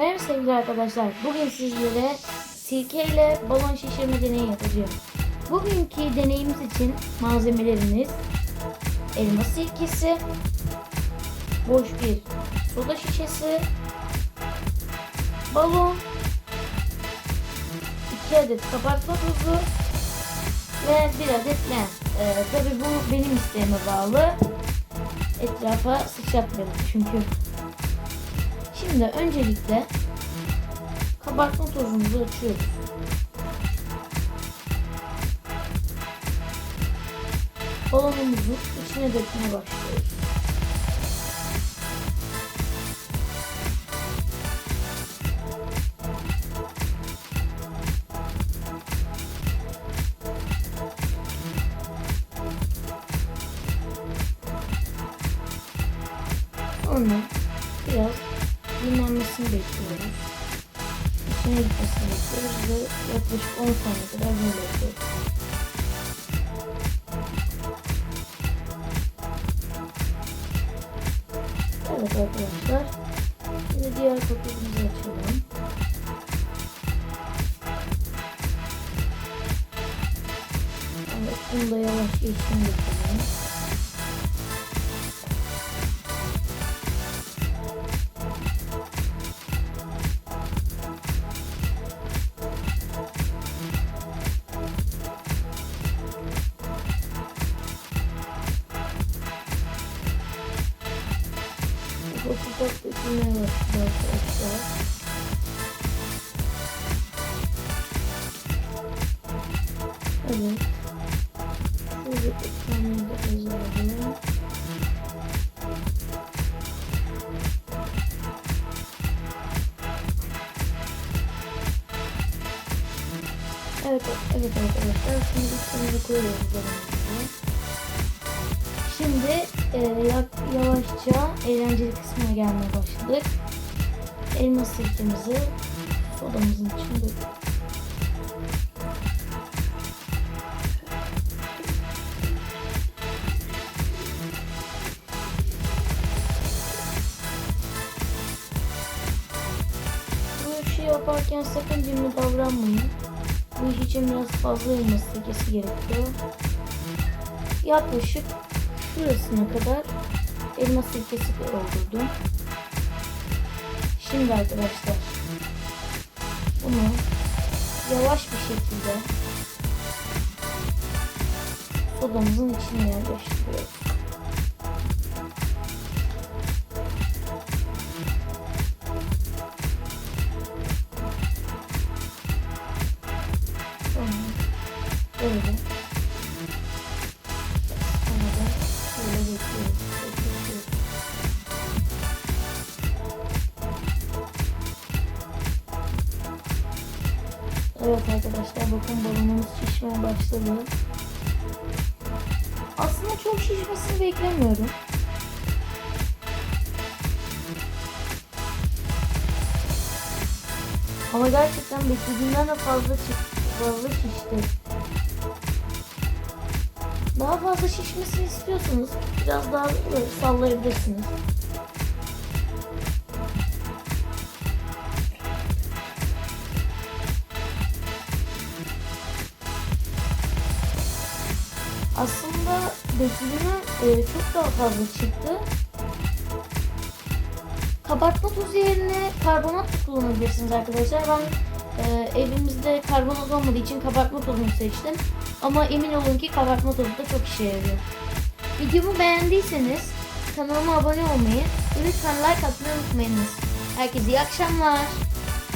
Merhaba sevgili arkadaşlar. Bugün sizlere sirke ile balon şişirme deneyi yapacağım. Bugünkü deneyimiz için malzemelerimiz elma sirkesi, boş bir soda şişesi, balon, 2 adet kabartma tozu ve 1 adet lem. Ee, Tabi bu benim isteğime bağlı. Etrafa sıçratmayalım çünkü. Şimdi öncelikle kabartma tozumuzu açıyoruz. Balonumuzu içine dökmeye başlıyoruz. Sonra biraz dinlenmesini bekliyoruz. İçine gitmesini bekliyoruz ve yaklaşık 10 saniye kadar böyle yapıyoruz. Evet arkadaşlar. Şimdi diğer paketimizi açalım. Evet, bunu da yavaşça içine dökelim. Ufak dökülmeye başladı arkadaşlar. Evet. Şöyle ekranı da yazalım. Evet, evet arkadaşlar. Şimdi üstümüzü koyuyoruz. Şimdi e, ya- yavaşça eğlenceli kısmına gelmeye başladık. Elma sirkemizi sodamızın içine. Bu işi yaparken sakın cimri davranmayın. Bu iş için biraz fazla elma sirkesi gerekiyor. Yaklaşık şurasına kadar elma sirkesi doldurdum. Şimdi arkadaşlar bunu yavaş bir şekilde sodamızın içine yerleştiriyoruz. Böyle Evet arkadaşlar bakın balonumuz şişmeye başladı. Aslında çok şişmesini beklemiyorum. Ama gerçekten beklediğimden de fazla çıktı. Fazla şişti. Daha fazla şişmesini istiyorsanız biraz daha sallayabilirsiniz. Aslında beklediğimden e, çok daha fazla çıktı. Kabartma tozu yerine karbonat kullanabilirsiniz arkadaşlar. Ben e, evimizde karbonat olmadığı için kabartma tozunu seçtim. Ama emin olun ki kabartma tozu da çok işe yarıyor. Videomu beğendiyseniz kanalıma abone olmayı ve lütfen like atmayı unutmayınız. Herkese iyi akşamlar.